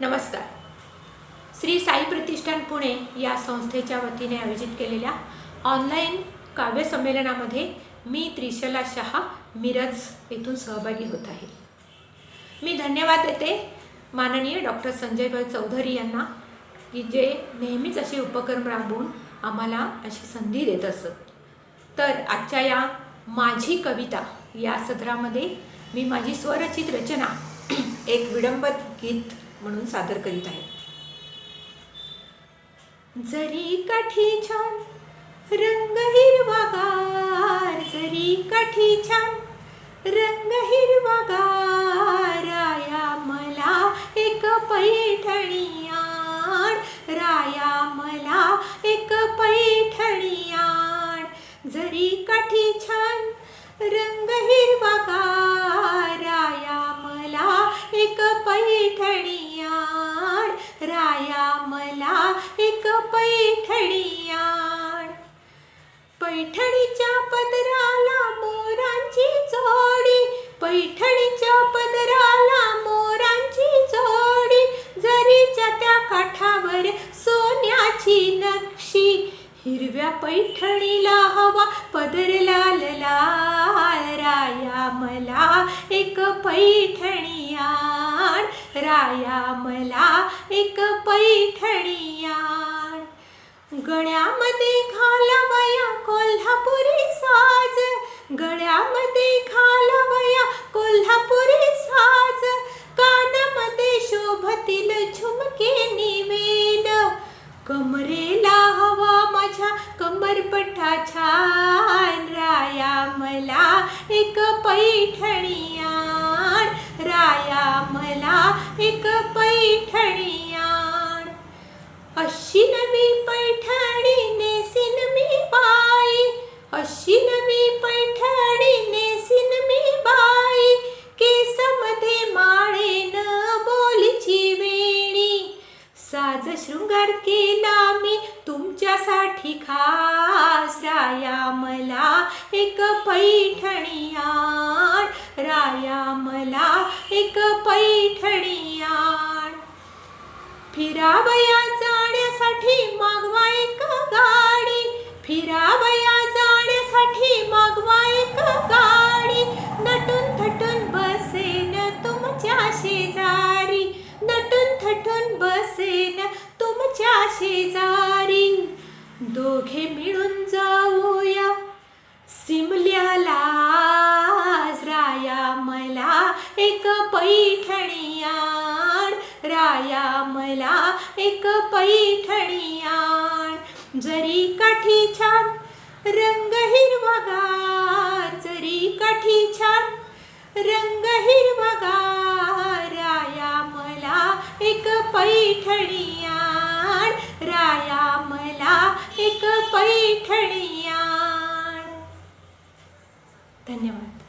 नमस्कार. श्री साई प्रतिष्ठान पुणे या संस्थेच्या वतीने आयोजित केलेल्या ऑनलाईन काव्यसंमेलनामध्ये मी त्रिशला शहा मिरज येथून सहभागी होत आहे. मी धन्यवाद देते माननीय डॉक्टर संजयभाई चौधरी यांना की जे नेहमीच असे उपक्रम राबवून आम्हाला अशी संधी देत असत. तर आजच्या या माझी कविता या सत्रामध्ये मी माझी स्वरचित रचना एक विडंबत गीत म्हणून सादर करीत आहे. जरी काठी छान रंग हिरवागार जरी काठी छान रंग हिरवागार राया मला एक पैठणी आण राया मला एक पैठणी आण जरी काठी छान रंग हिरवागार राया मला एक पैठणी पैठणीयाण पैठणीच्या पदराला मोरांची जोडी. पैठणीच्या पदराला मोरांची जोडी. जरीच्या त्या काठावर सोन्याची नक्षी. हिरव्या पैठणीला हवा पदर लाल लाल राया मला. एक पैठणीया आण राया मला एक पैठणी आण गळ्यामध्ये घालावया कोल्हापुरी साज गळ्यामध्ये घालावया कोल्हापुरी साज. कानामध्ये शोभतील झुमके निवेद कमरेला हवा माझ्या कमरपठाच्या छान राया मला एक पैठणी एक पैठणी आण अशी नवी पैठणी नेसीन मी बाई. अशी नवी पैठणी नेसीन मी बाई. केसमध्ये माळेन बोलीची वेणी. साज शृंगार केला मी तुमच्यासाठी खास राया मला एक पैठणी आण राया मला एक पैठणी फिरावया जाण्यासाठी मागवा एक गाडी. फिरावया जाण्यासाठी मागवा एक गाडी. नटून थटून बसेन तुमच्या शेजारी नटून थटून बसेन तुमच्या शेजारी दोघे मिळून जाऊया. सिमल्याला राया मला एक पैठणी राया मला एक पैठणी आण जरी काठी छान रंग हिरवागार जरी काठी छान रंग हिरवागार राया मला एक पैठणी आण राया मला एक पैठणी आण धन्यवाद.